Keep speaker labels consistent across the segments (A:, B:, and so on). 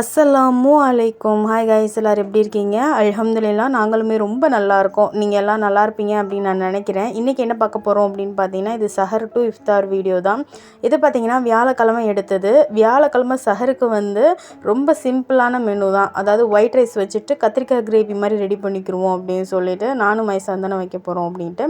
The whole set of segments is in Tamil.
A: அஸ்ஸலாமு அலைக்கும். ஹாய் கைஸ் எல்லோரும் எப்படி இருக்கீங்க? அல்ஹம்துலில்லாஹ் நாங்களுமே ரொம்ப நல்லா இருக்கோம் நீங்கள் எல்லாம் நல்லா இருப்பீங்க அப்படின்னு நான் நினைக்கிறேன். இன்றைக்கி என்ன பார்க்க போகிறோம் அப்படின்னு பார்த்தீங்கன்னா இது சஹர் டு இஃப்தார் வீடியோ தான். இது பார்த்தீங்கன்னா வியாழக்கிழமை எடுத்தது. வியாழக்கிழமை சஹருக்கு வந்து ரொம்ப சிம்பிளான மெனு தான். அதாவது ஒயிட் ரைஸ் வச்சுட்டு கத்திரிக்காய் கிரேவி மாதிரி ரெடி பண்ணிக்கிருவோம் அப்படின்னு சொல்லிட்டு நானும் மைசா தானே வைக்க போகிறோம் அப்படின்ட்டு.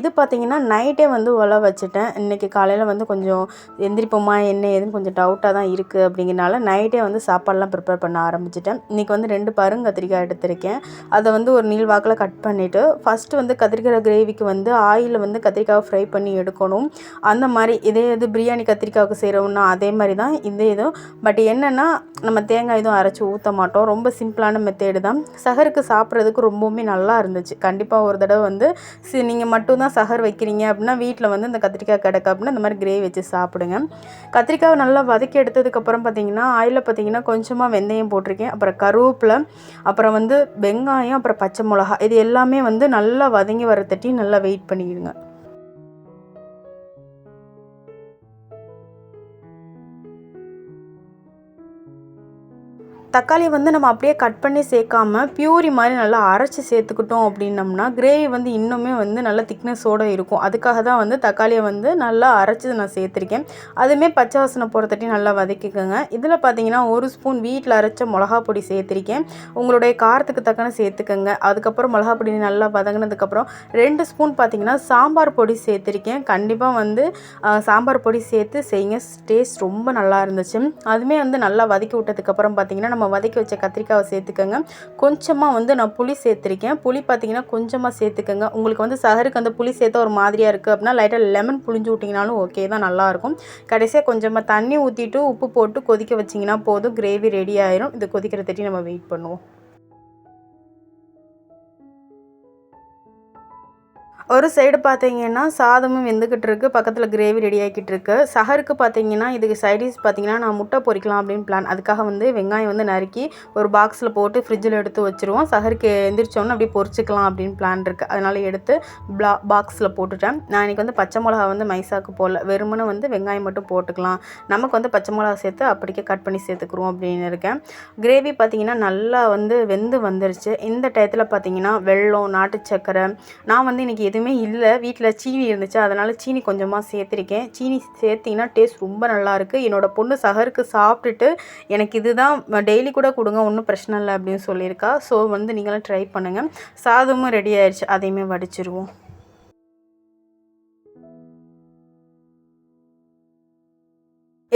A: இது பார்த்தீங்கன்னா நைட்டே வந்து உல வச்சுட்டேன். இன்றைக்கி காலையில் வந்து கொஞ்சம் எந்திரிப்போமா என்ன ஏதுன்னு கொஞ்சம் டவுட்டாக தான் இருக்குது அப்படிங்கிறனால நைட்டே வந்து சாப்பாடெலாம் ப்ரிப்பேர் பண்ண ஆரம்பிச்சிட்டேன். இன்றைக்கி வந்து ரெண்டு பருங்கத்திரிக்காய் எடுத்திருக்கேன். அதை வந்து ஒரு நீள் வாக்கில் கட் பண்ணிவிட்டு ஃபஸ்ட்டு வந்து கத்திரிக்காய் கிரேவிக்கு வந்து ஆயிலில் வந்து கத்திரிக்காவை ஃப்ரை பண்ணி எடுக்கணும். அந்த மாதிரி இதே இது பிரியாணி கத்திரிக்காவுக்கு செய்கிறோம்னா அதே மாதிரி தான் இதே இதுவும் பட் என்னென்னா நம்ம தேங்காய் எதுவும் அரைச்சி ஊற்ற மாட்டோம். ரொம்ப சிம்பிளான மெத்தேடு தான். சகருக்கு சாப்பிட்றதுக்கு ரொம்பவுமே நல்லா இருந்துச்சு. கண்டிப்பாக ஒரு தடவை வந்து சி நீங்கள் மட்டும்தான் சகர் வைக்கிறீங்க அப்படின்னா வீட்டில் வந்து இந்த கத்திரிக்காய் கிடக்கு அப்படின்னா இந்த மாதிரி கிரேவி வச்சு சாப்பிடுங்க. கத்திரிக்காவை நல்லா வதக்கி எடுத்ததுக்கப்புறம் பார்த்தீங்கன்னா ஆயிலில் பார்த்தீங்கன்னா கொஞ்சமாக வெந்தயம் போட்டிருக்கேன் அப்புறம் கருவேப்பிலை அப்புறம் வந்து வெங்காயம் அப்புறம் பச்சை மிளகா இது எல்லாமே வந்து நல்லா வதங்கி வர தட்டி நல்லா வெயிட் பண்ணிக்கிடுங்க தக்காளி வந்து நம்ம அப்படியே கட் பண்ணி சேர்க்காம பியூரி மாதிரி நல்லா அரைச்சி சேர்த்துக்கிட்டோம் அப்படின்னம்னா கிரேவி வந்து இன்னுமே வந்து நல்ல திக்னஸோடு இருக்கும். அதுக்காக தான் வந்து தக்காளியை வந்து நல்லா அரைச்சி நான் சேர்த்துருக்கேன். அதுவுமே பச்சை வாசனை போகிறதட்டி நல்லா வதக்கிக்கோங்க. இதில் பார்த்தீங்கன்னா ஒரு ஸ்பூன் வீட்டில் அரைச்ச மிளகா பொடி சேர்த்துருக்கேன். உங்களுடைய காரத்துக்கு தக்கன சேர்த்துக்கோங்க. அதுக்கப்புறம் மிளகா பொடி நல்லா வதங்கினதுக்கப்புறம் ரெண்டு ஸ்பூன் பார்த்தீங்கன்னா சாம்பார் பொடி சேர்த்துருக்கேன். கண்டிப்பாக வந்து சாம்பார் பொடி சேர்த்து செய்யுங்க. டேஸ்ட் ரொம்ப நல்லா இருந்துச்சு. அதுவுமே வந்து நல்லா வதக்கி விட்டதுக்கப்புறம் பார்த்தீங்கன்னா நம்ம வதக்கி வச்ச கத்திரிக்காவை சேர்த்துக்கோங்க. கொஞ்சமாக வந்து நான் புளி சேர்த்துருக்கேன். புளி பார்த்தீங்கன்னா கொஞ்சமாக சேர்த்துக்கோங்க. உங்களுக்கு வந்து சகருக்கு அந்த புளி சேர்த்தா ஒரு மாதிரியாக இருக்குது அப்படின்னா லைட்டாக லெமன் புளிஞ்சு விட்டிங்கனாலும் ஓகே தான் நல்லாயிருக்கும் கடைசியாக கொஞ்சமாக தண்ணி ஊற்றிட்டு உப்பு போட்டு கொதிக்க வச்சிங்கன்னா போதும். கிரேவி ரெடி ஆயிரும். இது கொதிக்கிற தட்டி நம்ம வெயிட் பண்ணுவோம். ஒரு சைடு பார்த்தீங்கன்னா சாதமும் வெந்துக்கிட்டு இருக்குது பக்கத்தில் கிரேவி ரெடி ஆகிக்கிட்டு இருக்குது சஹருக்கு பார்த்தீங்கன்னா இதுக்கு சைடிஷ் பார்த்தீங்கன்னா நான் முட்டை பொறிக்கலாம் அப்படின்னு பிளான் அதுக்காக வந்து வெங்காயம் வந்து நறுக்கி ஒரு பாக்ஸில் போட்டு ஃப்ரிட்ஜில் எடுத்து வச்சுருவோம். சஹருக்கு எந்திரிச்சோன்னு அப்படியே பொரிச்சிக்கலாம் அப்படின்னு பிளான் இருக்குது அதனால் எடுத்து ப்ளா பாக்ஸில் போட்டுட்டேன். நான் இன்றைக்கி வந்து பச்சை மிளகா வந்து மைசாக்கு போடல. வெறுமனு வந்து வெங்காயம் மட்டும் போட்டுக்கலாம். நமக்கு வந்து பச்சை மிளகா சேர்த்து அப்படிக்கே கட் பண்ணி சேர்த்துக்குருவோம் அப்படின்னு இருக்கேன். கிரேவி பார்த்தீங்கன்னா நல்லா வந்து வெந்து வந்துருச்சு. இந்த டயத்தில் பார்த்தீங்கன்னா வெள்ளம் நாட்டு சக்கரை நான் வந்து இன்றைக்கி எதுவுமே இல்லை. வீட்டில் சீனி இருந்துச்சு. அதனால் சீனி கொஞ்சமாக சேர்த்துருக்கேன். சீனி சேர்த்திங்கன்னா டேஸ்ட் ரொம்ப நல்லாயிருக்கு. என்னோடய பொண்ணு சகருக்கு சாப்பிட்டுட்டு எனக்கு இதுதான் டெய்லி கூட கொடுங்க ஒன்றும் பிரச்சனை இல்லை அப்படின்னு சொல்லியிருக்கா. ஸோ வந்து நீங்களும் ட்ரை பண்ணுங்கள் சாதமும் ரெடி ஆயிடுச்சு. அதையுமே வடிச்சிருவோம்.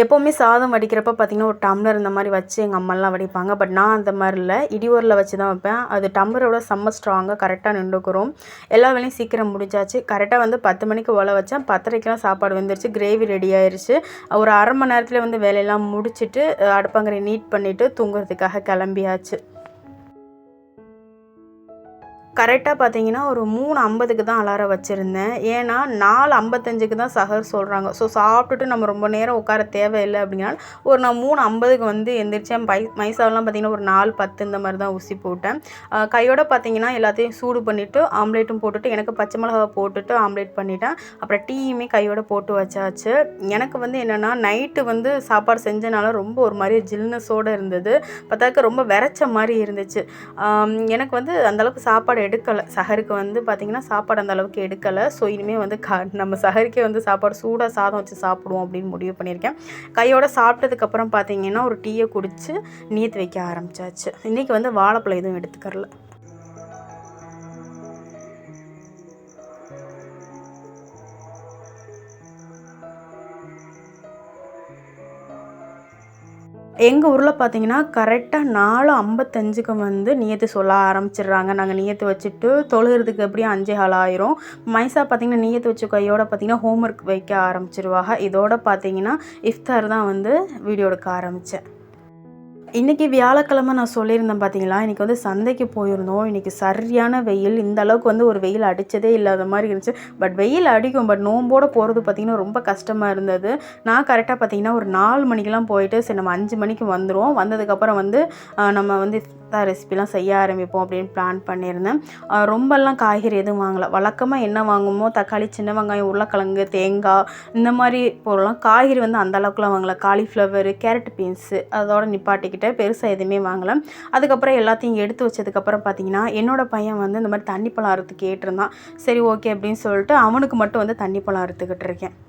A: எப்போவுமே சாதம் வடிக்கிறப்ப பார்த்திங்கன்னா ஒரு டம்ளர் இந்த மாதிரி வச்சு எங்கள் அம்மாலாம் வடிப்பாங்க. பட் நான் அந்த மாதிரி இல்லை. இடியோரில் வச்சு தான் வைப்பேன். அது டம்ளரோட செம்ம ஸ்ட்ராங்காக கரெக்டாக நின்றுக்கிறோம் எல்லா வேலையும் சீக்கிரம் முடிஞ்சாச்சு. கரெக்டாக வந்து பத்து மணிக்கு உல வச்சேன். பத்தரைக்கெலாம் சாப்பாடு வந்துருச்சு. கிரேவி ரெடி ஆயிடுச்சு ஒரு அரை மணி நேரத்தில் வந்து வேலையெல்லாம் முடிச்சுட்டு அடுப்பாங்கரை நீட் பண்ணிவிட்டு தூங்குறதுக்காக கிளம்பியாச்சு. கரெக்டாக பார்த்தீங்கன்னா ஒரு மூணு ஐம்பதுக்கு தான் அலாரம் வச்சுருந்தேன். ஏன்னா நாலு ஐம்பத்தஞ்சுக்கு தான் சஹர் சொல்கிறாங்க ஸோ சாப்பிட்டுட்டு நம்ம ரொம்ப நேரம் உட்கார தேவையில்லை அப்படின்னாலும் ஒரு நான் மூணு ஐம்பதுக்கு வந்து எந்திரிச்சேன் பை மைசாவெலாம் பார்த்தீங்கன்னா ஒரு நாலு பத்து இந்த மாதிரி தான் ஊசி போட்டேன். கையோட பார்த்தீங்கன்னா எல்லாத்தையும் சூடு பண்ணிவிட்டு ஆம்லேட்டும் போட்டுட்டு எனக்கு பச்சை மிளகாவை போட்டுட்டு ஆம்லேட் பண்ணிட்டேன். அப்புறம் டீயுமே கையோட போட்டு வச்சாச்சு. எனக்கு வந்து என்னென்னா நைட்டு வந்து சாப்பாடு செஞ்சனால ரொம்ப ஒரு மாதிரி ஜில்னஸோடு இருந்தது. பார்த்தாக்க ரொம்ப விரைச்ச மாதிரி இருந்துச்சு. எனக்கு வந்து அந்தளவுக்கு சாப்பாடு எடுக்கலை. சஹருக்கு வந்து பார்த்திங்கன்னா சாப்பாடு அந்த அளவுக்கு எடுக்கலை. ஸோ இனிமேல் வந்து க நம்ம சஹருக்கே வந்து சாப்பாடு சூடாக சாதம் வச்சு சாப்பிடுவோம் அப்படின்னு முடிவு பண்ணியிருக்கேன். கையோட சாப்பிட்டதுக்கப்புறம் பார்த்தீங்கன்னா ஒரு டீயை குடித்து நீத்து வைக்க ஆரம்பிச்சாச்சு. இன்றைக்கி வந்து வாழைப்பழம் எதுவும் எடுத்துக்கறல. எங்கள் ஊரில் பார்த்தீங்கன்னா கரெக்டாக நாலு ஐம்பத்தஞ்சுக்கு வந்து நியத்து சொல்ல ஆரம்பிச்சிடுறாங்க. நாங்கள் நியத்து வச்சுட்டு தொழுகிறதுக்கு எப்படியும் அஞ்சே கால் ஆயிரும். மைசா பார்த்தீங்கன்னா நியத்து வச்ச கையோட பார்த்தீங்கன்னா ஹோம்ஒர்க் வைக்க ஆரம்பிச்சிருவாங்க. இதோட பார்த்தீங்கன்னா இஃப்தார் தான் வந்து வீடியோ எடுக்க ஆரம்பித்தேன் இன்றைக்கி வியாழக்கிழமை நான் சொல்லியிருந்தேன் பார்த்தீங்களா இன்றைக்கி வந்து சந்தைக்கு போயிருந்தோம். இன்றைக்கி சரியான வெயில். இந்த அளவுக்கு வந்து ஒரு வெயில் அடித்ததே இல்லாத மாதிரி இருந்துச்சு. பட் வெயில் அடிக்கும். பட் நோம்போடு போகிறது பார்த்திங்கன்னா ரொம்ப கஷ்டமாக இருந்தது. நான் கரெக்டாக பார்த்தீங்கன்னா ஒரு நாலு மணிக்கெலாம் போயிட்டு சரி நம்ம அஞ்சு மணிக்கு வந்துடுவோம் வந்ததுக்கப்புறம் வந்து நம்ம வந்து இஃப்தார் ரெசிபிலாம் செய்ய ஆரம்பிப்போம் அப்படின்னு பிளான் பண்ணியிருந்தேன். ரொம்பலாம் காய்கறி எதுவும் வாங்கலை. வழக்கமாக என்ன வாங்குமோ தக்காளி சின்ன வெங்காயம் உருளைக்கிழங்கு தேங்காய் இந்த மாதிரி பொருள்லாம் காய்கறி வந்து அந்த அளவுக்குலாம் காலிஃப்ளவர் கேரட் பீன்ஸு அதோட நிப்பாட்டிக்கிட்டு வாங்கிக்கிட்டேன் பெருசாக எதுவுமே வாங்கலை. அதுக்கப்புறம் எல்லாத்தையும் எடுத்து வச்சதுக்கப்புறம் பார்த்தீங்கன்னா என்னோடய பையன் வந்து இந்த மாதிரி தண்ணி பழம் அறுத்து கேட்டிருந்தான். சரி ஓகே அப்படின்னு சொல்லிட்டு அவனுக்கு மட்டும் வந்து தண்ணி பழம் அறுத்துக்கிட்டு இருக்கேன்.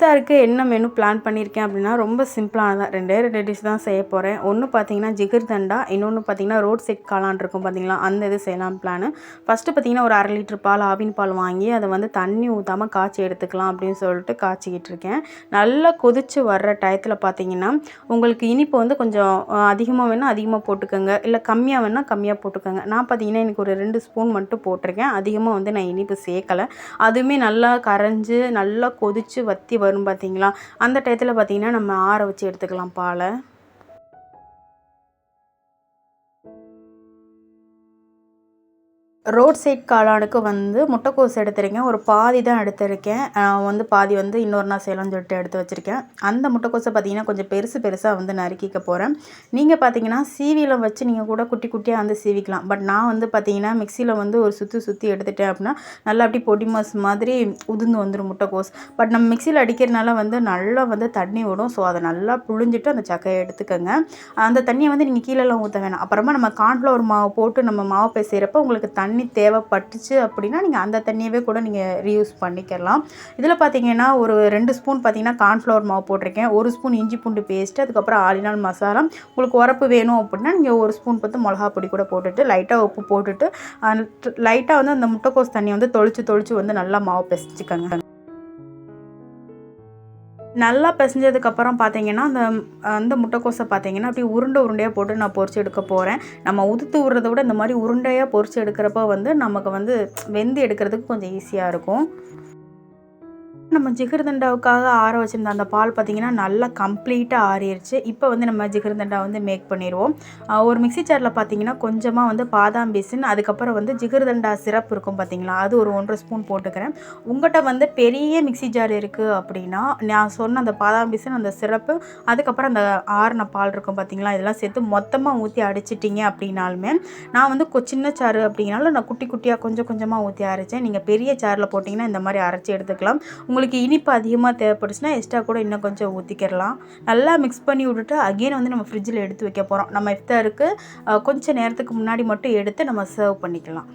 A: இஃப்தாருக்கு என்ன மெனு பிளான் பண்ணியிருக்கேன் அப்படின்னா ரொம்ப சிம்பிளானதான் ரெண்டே ரெண்டு டிஷ் தான் செய்ய போகிறேன் ஒன்று பார்த்தீங்கன்னா ஜிகர் தண்டா இன்னொன்று பார்த்தீங்கன்னா ரோட் செட் காளான் இருக்கும் பார்த்தீங்களா அந்த இது செய்யலாம் பிளான் ஃபஸ்ட்டு பார்த்தீங்கன்னா ஒரு அரை லிட்டர் பால் ஆவின் பால் வாங்கி அதை வந்து தண்ணி ஊற்றாமல் காய்ச்சி எடுத்துக்கலாம் அப்படின்னு சொல்லிட்டு காய்ச்சிக்கிட்டு இருக்கேன். நல்லா கொதித்து வர்ற டயத்தில் பார்த்தீங்கன்னா உங்களுக்கு இனிப்பு வந்து கொஞ்சம் அதிகமாக வேணால் அதிகமாக போட்டுக்கோங்க. இல்லை கம்மியாக வேணால் கம்மியாக போட்டுக்கோங்க. நான் பார்த்தீங்கன்னா எனக்கு ஒரு ரெண்டு ஸ்பூன் மட்டும் போட்டிருக்கேன். அதிகமாக வந்து நான் இனிப்பு சேர்க்கலை. அதுவுமே நல்லா கரைஞ்சி நல்லா கொதித்து வத்தி வரும் பார்த்தீங்களா? அந்த டயத்தில் பார்த்தீங்கன்னா நம்ம ஆற வச்சு எடுத்துக்கலாம் பாலை. ரோட் சைட் காளானுக்கு வந்து முட்டைக்கோஸ் எடுத்திருக்கேன். ஒரு பாதி தான் எடுத்திருக்கேன். வந்து பாதி வந்து இன்னொரு நாள் செய்யலாம்னு சொல்லிட்டு எடுத்து வச்சுருக்கேன். அந்த முட்டைக்கோஸை பார்த்தீங்கன்னா கொஞ்சம் பெருசு பெருசாக வந்து நறுக்கிக்க போகிறேன் நீங்கள் பார்த்தீங்கன்னா சீவியில் வச்சு நீங்கள் கூட குட்டி குட்டியாக வந்து சீவிக்கலாம். பட் நான் வந்து பார்த்தீங்கன்னா மிக்சியில் வந்து ஒரு சுற்றி சுற்றி எடுத்துட்டேன் அப்படின்னா நல்லா அப்படி பொடி மாஸ் மாதிரி உதிர்ந்து வந்துடும் முட்டைக்கோஸ். பட் நம்ம மிக்சியில் அடிக்கிறதுனால வந்து நல்லா வந்து தண்ணி விடும் ஸோ அதை நல்லா புழிஞ்சிட்டு அந்த சக்கையை எடுத்துக்கோங்க. அந்த தண்ணியை வந்து நீங்கள் கீழெல்லாம் ஊற்ற வேணாம். அப்புறமா நம்ம கார்ன்ஃப்ளவர் மாவு போட்டு நம்ம மாவு பேசுகிறப்ப உங்களுக்கு தண்ணி தண்ணி தேவைப்பட்டுச்சு அப்படின்னா நீங்கள் அந்த தண்ணியவே கூட நீங்கள் ரீயூஸ் பண்ணிக்கலாம். இதில் பார்த்தீங்கன்னா ஒரு ரெண்டு ஸ்பூன் பார்த்தீங்கன்னா கார்ன்ஃப்ளவர் மாவு போட்டிருக்கேன். ஒரு ஸ்பூன் இஞ்சி பூண்டு பேஸ்ட்டு அதுக்கப்புறம் ஆலினால் மசாலா. உங்களுக்கு உரப்பு வேணும் அப்படின்னா நீங்கள் ஒரு ஸ்பூன் பார்த்து மிளகா பொடி கூட போட்டுட்டு லைட்டாக உப்பு போட்டுட்டு லைட்டாக வந்து அந்த முட்டைக்கோஸ் தண்ணியை வந்து தொளிச்சு தொளிச்சு வந்து நல்லா மாவு பிசைச்சிக்கோங்க நல்லா பிசைஞ்சதுக்கப்புறம் பார்த்தீங்கன்னா அந்த அந்த முட்டைக்கோசை பார்த்தீங்கன்னா அப்படியே உருண்டை உருண்டையாக போட்டு நான் பொறிச்சு எடுக்க போகிறேன் நம்ம உதுத்து விடுறத விட இந்த மாதிரி உருண்டையாக பொறிச்சு எடுக்கிறப்ப வந்து நமக்கு வந்து வெந்து எடுக்கிறதுக்கு கொஞ்சம் ஈஸியாக இருக்கும். நம்ம ஜிகர்தண்டாவுக்காக ஆற வச்சுருந்த அந்த பால் பார்த்திங்கன்னா நல்லா கம்ப்ளீட்டாக ஆறிடுச்சு இப்போ வந்து நம்ம ஜிகர்தண்டா வந்து மேக் பண்ணிடுவோம் ஒரு மிக்சி ஜாரில் பார்த்திங்கன்னா கொஞ்சமாக வந்து பாதாம் பீசன் அதுக்கப்புறம் வந்து ஜிகர்தண்டா சிரப் இருக்கும் பார்த்திங்களா அது ஒரு ஒன்றரை ஸ்பூன் போட்டுக்கிறேன். உங்கள்கிட்ட வந்து பெரிய மிக்சி ஜார் இருக்குது அப்படின்னா நான் சொன்ன அந்த பாதாம் பீசன் அந்த சிரப்பு அதுக்கப்புறம் அந்த ஆறின பால் இருக்கும் பார்த்திங்களா இதெல்லாம் சேர்த்து மொத்தமாக ஊற்றி அடிச்சிட்டிங்க அப்படின்னாலுமே நான் வந்து சின்ன சாறு அப்படிங்கனால நான் குட்டி குட்டியாக கொஞ்சம் கொஞ்சமாக ஊற்றி அரைச்சேன். நீங்கள் பெரிய சாரில் போட்டிங்கன்னா இந்த மாதிரி அரைச்சி எடுத்துக்கலாம். உங்களுக்கு உங்களுக்கு இனிப்பு அதிகமாக தேவைப்படுச்சுன்னா எக்ஸ்ட்ரா கூட இன்னும் கொஞ்சம் ஊற்றிக்கிறலாம் நல்லா மிக்ஸ் பண்ணி விட்டுட்டு அகெயின் வந்து நம்ம ஃப்ரிட்ஜில் எடுத்து வைக்க போகிறோம் நம்ம இஃப்தாருக்கு கொஞ்சம் நேரத்துக்கு முன்னாடி மட்டும் எடுத்து நம்ம சர்வ் பண்ணிக்கலாம்.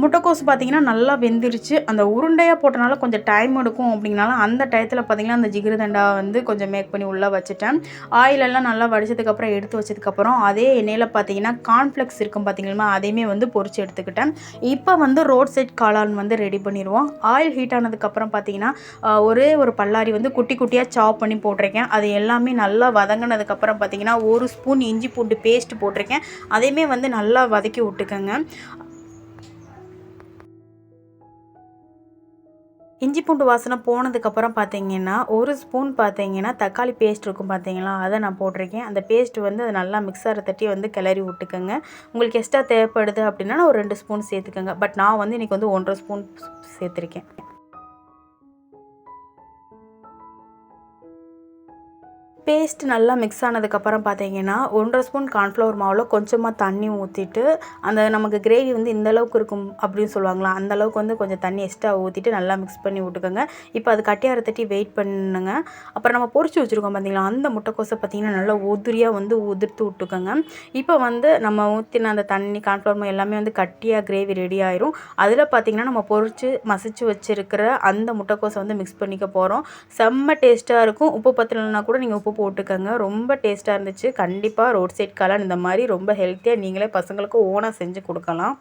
A: முட்டைக்கோஸ் பார்த்திங்கன்னா நல்லா வெந்துருச்சு. அந்த உருண்டையாக போட்டனால கொஞ்சம் டைம் எடுக்கும் அப்படிங்கனால அந்த டயத்தில் பார்த்திங்கன்னா அந்த ஜிகிருதண்டா வந்து கொஞ்சம் மேக் பண்ணி உள்ளே வச்சுட்டேன். ஆயிலெல்லாம் நல்லா வடிச்சதுக்கப்புறம் எடுத்து வச்சதுக்கப்புறம் அதே எண்ணெயில் பார்த்தீங்கன்னா கார்ன்ஃப்ளெக்ஸ் இருக்கும் பார்த்திங்களா அதையுமே வந்து பொறிச்சு எடுத்துக்கிட்டேன். இப்போ வந்து ரோட் சைட் காளான் வந்து ரெடி பண்ணிடுவோம் ஆயில் ஹீட் ஆனதுக்கப்புறம் பார்த்திங்கன்னா ஒரே ஒரு பல்லாரி வந்து குட்டி குட்டியாக சாப் பண்ணி போட்டிருக்கேன். அது எல்லாமே நல்லா வதங்கினதுக்கப்புறம் பார்த்திங்கன்னா ஒரு ஸ்பூன் இஞ்சி பூண்டு பேஸ்ட் போட்டிருக்கேன். அதையுமே வந்து நல்லா வதக்கி விட்டுக்கோங்க. இஞ்சி பூண்டு வாசனை போனதுக்கப்புறம் பார்த்தீங்கன்னா ஒரு ஸ்பூன் பார்த்தீங்கன்னா தக்காளி பேஸ்ட் இருக்கும் பார்த்தீங்களா? அதை நான் போட்டிருக்கேன். அந்த பேஸ்ட் வந்து அது நல்லா மிக்சரை தட்டி வந்து கிளறி விட்டுக்கோங்க. உங்களுக்கு எக்ஸ்ட்ரா தேவைப்படுது அப்படின்னா ஒரு ரெண்டு ஸ்பூன் சேர்த்துக்கோங்க. பட் நான் வந்து இன்றைக்கி வந்து ஒன்றரை ஸ்பூன் சேர்த்துருக்கேன். பேஸ்ட் நல்லா மிக்ஸ் ஆனதுக்கப்புறம் பார்த்தீங்கன்னா ஒன்றரை ஸ்பூன் கார்ன்ஃப்ளவர் மாவில் கொஞ்சமாக தண்ணி ஊற்றிட்டு அந்த நமக்கு கிரேவி வந்து இந்தளவுக்கு இருக்கும் அப்படின்னு சொல்லுவாங்களா அந்த அளவுக்கு வந்து கொஞ்சம் தண்ணி எக்ஸ்ட்ரா ஊற்றிட்டு நல்லா மிக்ஸ் பண்ணி விட்டுக்கோங்க. இப்போ அது கட்டியார தட்டி வெயிட் பண்ணுங்க. அப்புறம் நம்ம பொறிச்சு வச்சுருக்கோம் பார்த்தீங்களா அந்த முட்டைக்கோசை பார்த்தீங்கன்னா நல்லா உதிரியாக வந்து உதிர்த்து விட்டுக்கோங்க. இப்போ வந்து நம்ம ஊற்றின அந்த தண்ணி கார்ன்ஃப்ளவர் எல்லாமே வந்து கட்டியாக கிரேவி ரெடி ஆயிரும். அதில் பார்த்தீங்கன்னா நம்ம பொறிச்சு மசிச்சு வச்சுருக்கிற அந்த முட்டைக்கோசை வந்து மிக்ஸ் பண்ணிக்க போகிறோம் செம்ம டேஸ்ட்டாக இருக்கும். உப்பு பத்திரம்னா கூட நீங்கள் உப்பு போட்டுக்கோங்க. ரொம்ப டேஸ்ட்டாக இருந்துச்சு. கண்டிப்பாக ரோட் சைட் காளான் இந்த மாதிரி ரொம்ப ஹெல்த்தியாக நீங்களே பசங்களுக்கு ஓனாக செஞ்சு கொடுக்கலாம்.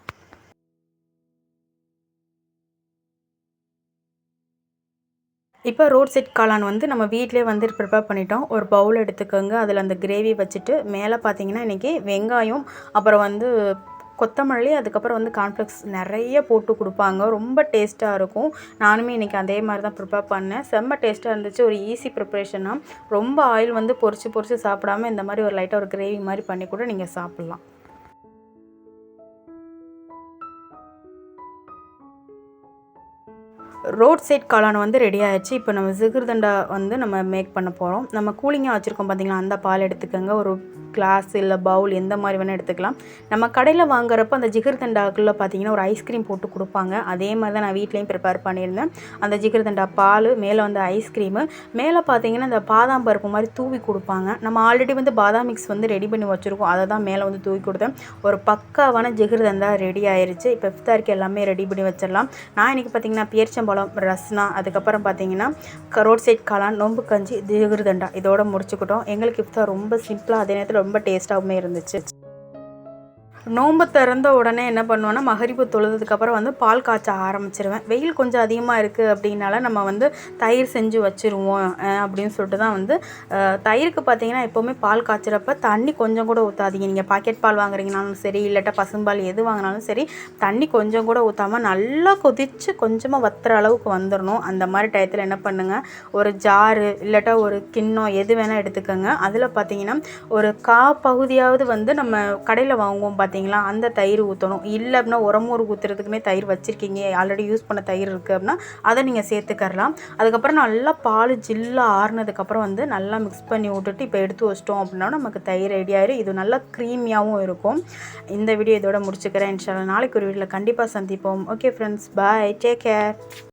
A: இப்போ ரோட் சைட் காளான் வந்து நம்ம வீட்டிலே வந்து ப்ரிப்பேர் பண்ணிட்டோம். ஒரு பவுல் எடுத்துக்கோங்க. அதில் அந்த கிரேவி வச்சுட்டு மேலே பார்த்தீங்கன்னா இன்றைக்கி வெங்காயம் அப்புறம் வந்து கொத்தமல்லி அதுக்கப்புறம் வந்து கார்ன்ஃப்ளெக்ஸ் நிறைய போட்டு கொடுப்பாங்க. ரொம்ப டேஸ்ட்டாக இருக்கும். நானுமே இன்றைக்கி அதே மாதிரி தான் ப்ரிப்பேர் பண்ணேன். செம்ம டேஸ்ட்டாக இருந்துச்சு. ஒரு ஈஸி ப்ரிப்ரேஷனாக ரொம்ப ஆயில் வந்து பொறிச்சு பொறிச்சு சாப்பிடாம இந்த மாதிரி ஒரு லைட்டாக ஒரு கிரேவி மாதிரி பண்ணி கூட நீங்கள் சாப்பிட்லாம். ரோட் சைட் காளான் வந்து ரெடி ஆயிடுச்சு. இப்போ நம்ம ஜிகிர்தண்டா வந்து நம்ம மேக் பண்ண போகிறோம் நம்ம கூலிங்காக வச்சுருக்கோம் பார்த்திங்களா அந்த பால் எடுத்துக்கோங்க. ஒரு கிளாஸ் இல்லை பவுல் எந்த மாதிரி வேணால் எடுத்துக்கலாம். நம்ம கடையில் வாங்குறப்ப அந்த ஜிகிர்தண்டாக்குள்ளே பார்த்தீங்கன்னா ஒரு ஐஸ்கிரீம் போட்டு கொடுப்பாங்க. அதே மாதிரி தான் நான் வீட்லேயும் ப்ரிப்பேர் பண்ணியிருந்தேன். அந்த ஜிகிர்தண்டா பால் மேலே வந்து ஐஸ்கிரீமு மேலே பார்த்தீங்கன்னா இந்த பாதாம் பருப்பு மாதிரி தூவி கொடுப்பாங்க. நம்ம ஆல்ரெடி வந்து பாதாம் மிக்ஸ் வந்து ரெடி பண்ணி வச்சுருக்கோம். அதை தான் மேலே வந்து தூவி கொடுத்தேன். ஒரு பக்காவான ஜிகிர்தண்டா ரெடி ஆயிடுச்சு இப்போ இஃப்தாருக்கு எல்லாமே ரெடி பண்ணி வச்சிடலாம். நான் இன்றைக்கி பார்த்தீங்கன்னா பேரிச்சம்பழம் ரஸ்னா அதுக்கப்புறம் பார்த்தீங்கன்னா ரோட் சைட் காளான் நோம்பு கஞ்சி ஜிகிர்தண்டா இதோட முடிச்சுக்கிட்டோம். எங்களுக்கு இஃப்தார் ரொம்ப சிம்பிளாக அதே நேரத்தில் ரொம்ப டேஸ்ட்டாகவும் இருந்துச்சு. நோம்பு திறந்த உடனே என்ன பண்ணுவேன்னா மகரிப்பு தொழுதுக்கப்புறம் வந்து பால் காய்ச்ச ஆரம்பிச்சிருவேன். வெயில் கொஞ்சம் அதிகமாக இருக்குது அப்படின்னால நம்ம வந்து தயிர் செஞ்சு வச்சுருவோம் அப்படின்னு சொல்லிட்டு தான் வந்து தயிருக்கு பார்த்தீங்கன்னா எப்போவுமே பால் காய்ச்சிறப்ப தண்ணி கொஞ்சம் கூட ஊற்றாதீங்க நீங்கள் பாக்கெட் பால் வாங்குறீங்கனாலும் சரி இல்லாட்டா பசும்பால் எது வாங்கினாலும் சரி தண்ணி கொஞ்சம் கூட ஊற்றாமல் நல்லா கொதித்து கொஞ்சமாக வத்துற அளவுக்கு வந்துடணும் அந்த மாதிரி டயத்தில் என்ன பண்ணுங்கள் ஒரு ஜாரு இல்லாட்டா ஒரு கிண்ணம் எது வேணால் எடுத்துக்கோங்க. அதில் பார்த்தீங்கன்னா ஒரு கா பகுதியாவது வந்து நம்ம கடையில் வாங்குவோம் பார்த்தீங்களா? அந்த தயிர் ஊற்றணும் இல்லை அப்படின்னா உரமூறு ஊற்றுறதுக்குமே தயிர் வச்சுருக்கீங்க. ஆல்ரெடி யூஸ் பண்ண தயிர் இருக்குது அப்படின்னா அதை நீங்கள் சேர்த்துக்கரலாம். அதுக்கப்புறம் நல்லா பால் ஜில்லாக ஆறுனதுக்கப்புறம் வந்து நல்லா மிக்ஸ் பண்ணி விட்டுட்டு இப்போ எடுத்து வச்சிட்டோம் அப்படின்னா நமக்கு தயிர் ரெடி ஆயிரும். இது நல்லா க்ரீமியாகவும் இருக்கும். இந்த வீடியோ இதோட முடிச்சுக்கிறேன். இன்ஷால்லா நாளைக்கு ஒரு வீட்டில் கண்டிப்பாக சந்திப்போம். Okay friends bye take care